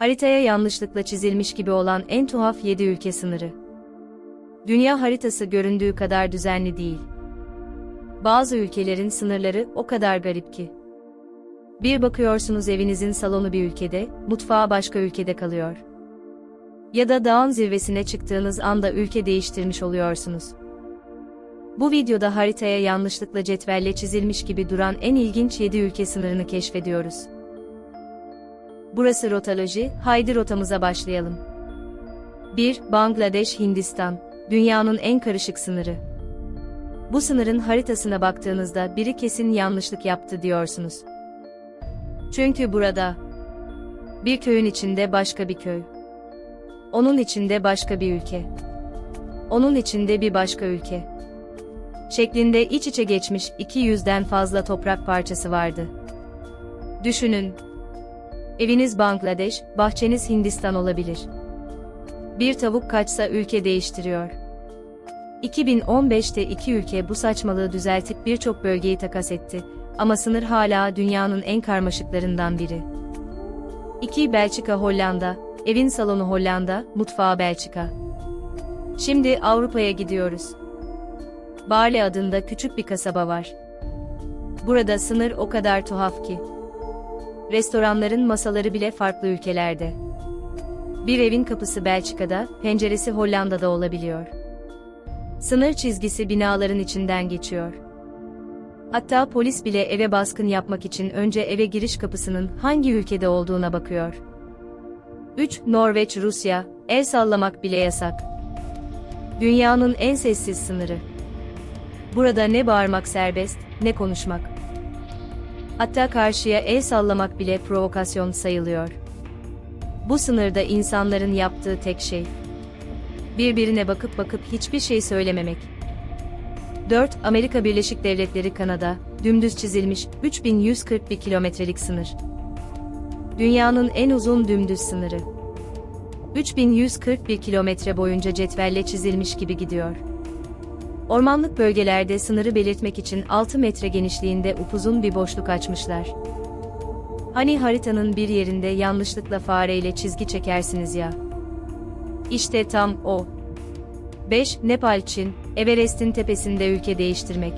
Haritaya yanlışlıkla çizilmiş gibi olan en tuhaf 7 ülke sınırı. Dünya haritası göründüğü kadar düzenli değil. Bazı ülkelerin sınırları o kadar garip ki. Bir bakıyorsunuz evinizin salonu bir ülkede, mutfağı başka ülkede kalıyor. Ya da dağın zirvesine çıktığınız anda ülke değiştirmiş oluyorsunuz. Bu videoda haritaya yanlışlıkla cetvelle çizilmiş gibi duran en ilginç 7 ülke sınırını keşfediyoruz. Burası Rotaloji, haydi rotamıza başlayalım. 1. Bangladeş, Hindistan. Dünyanın en karışık sınırı. Bu sınırın haritasına baktığınızda biri kesin yanlışlık yaptı diyorsunuz. Çünkü burada bir köyün içinde başka bir köy. Onun içinde başka bir ülke. Onun içinde bir başka ülke. Şeklinde iç içe geçmiş 200'den fazla toprak parçası vardı. Düşünün. Eviniz Bangladeş, bahçeniz Hindistan olabilir. Bir tavuk kaçsa ülke değiştiriyor. 2015'te iki ülke bu saçmalığı düzeltip birçok bölgeyi takas etti ama sınır hala dünyanın en karmaşıklarından biri. 2. Belçika Hollanda, evin salonu Hollanda, mutfağı Belçika. Şimdi Avrupa'ya gidiyoruz. Barle adında küçük bir kasaba var. Burada sınır o kadar tuhaf ki. Restoranların masaları bile farklı ülkelerde. Bir evin kapısı Belçika'da, penceresi Hollanda'da olabiliyor. Sınır çizgisi binaların içinden geçiyor. Hatta polis bile eve baskın yapmak için önce eve giriş kapısının hangi ülkede olduğuna bakıyor. 3. Norveç, Rusya, el sallamak bile yasak. Dünyanın en sessiz sınırı. Burada ne bağırmak serbest, ne konuşmak. Hatta karşıya el sallamak bile provokasyon sayılıyor. Bu sınırda insanların yaptığı tek şey birbirine bakıp bakıp hiçbir şey söylememek. 4. Amerika Birleşik Devletleri Kanada, dümdüz çizilmiş 3141 kilometrelik sınır. Dünyanın en uzun dümdüz sınırı. 3141 kilometre boyunca cetvelle çizilmiş gibi gidiyor. Ormanlık bölgelerde sınırı belirtmek için 6 metre genişliğinde upuzun bir boşluk açmışlar. Hani haritanın bir yerinde yanlışlıkla fareyle çizgi çekersiniz ya. İşte tam o. 5. Nepal Çin, Everest'in tepesinde ülke değiştirmek.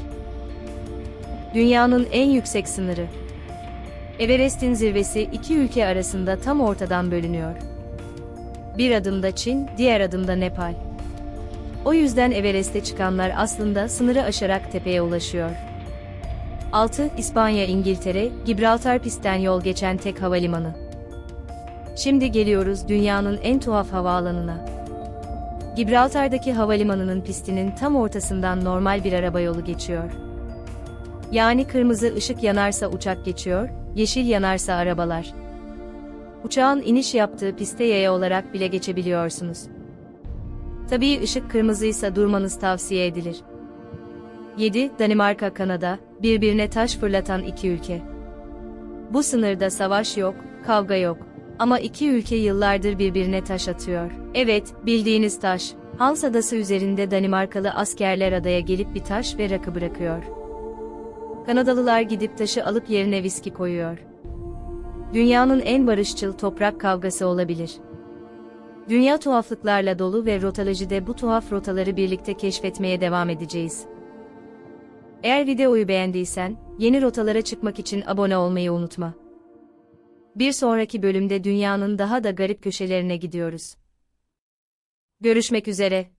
Dünyanın en yüksek sınırı. Everest'in zirvesi iki ülke arasında tam ortadan bölünüyor. Bir adımda Çin, diğer adımda Nepal. O yüzden Everest'e çıkanlar aslında sınırı aşarak tepeye ulaşıyor. 6. İspanya İngiltere, Gibraltar pistten yol geçen tek havalimanı. Şimdi geliyoruz dünyanın en tuhaf havaalanına. Gibraltar'daki havalimanının pistinin tam ortasından normal bir araba yolu geçiyor. Yani kırmızı ışık yanarsa uçak geçiyor, yeşil yanarsa arabalar. Uçağın iniş yaptığı piste yaya olarak bile geçebiliyorsunuz. Tabii ışık kırmızıysa durmanız tavsiye edilir. 7. Danimarka Kanada, birbirine taş fırlatan iki ülke. Bu sınırda savaş yok, kavga yok. Ama iki ülke yıllardır birbirine taş atıyor. Evet, bildiğiniz taş. Hans Adası üzerinde Danimarkalı askerler adaya gelip bir taş ve rakı bırakıyor. Kanadalılar gidip taşı alıp yerine viski koyuyor. Dünyanın en barışçıl toprak kavgası olabilir. Dünya tuhaflıklarla dolu ve rotalojide bu tuhaf rotaları birlikte keşfetmeye devam edeceğiz. Eğer videoyu beğendiysen, yeni rotalara çıkmak için abone olmayı unutma. Bir sonraki bölümde dünyanın daha da garip köşelerine gidiyoruz. Görüşmek üzere.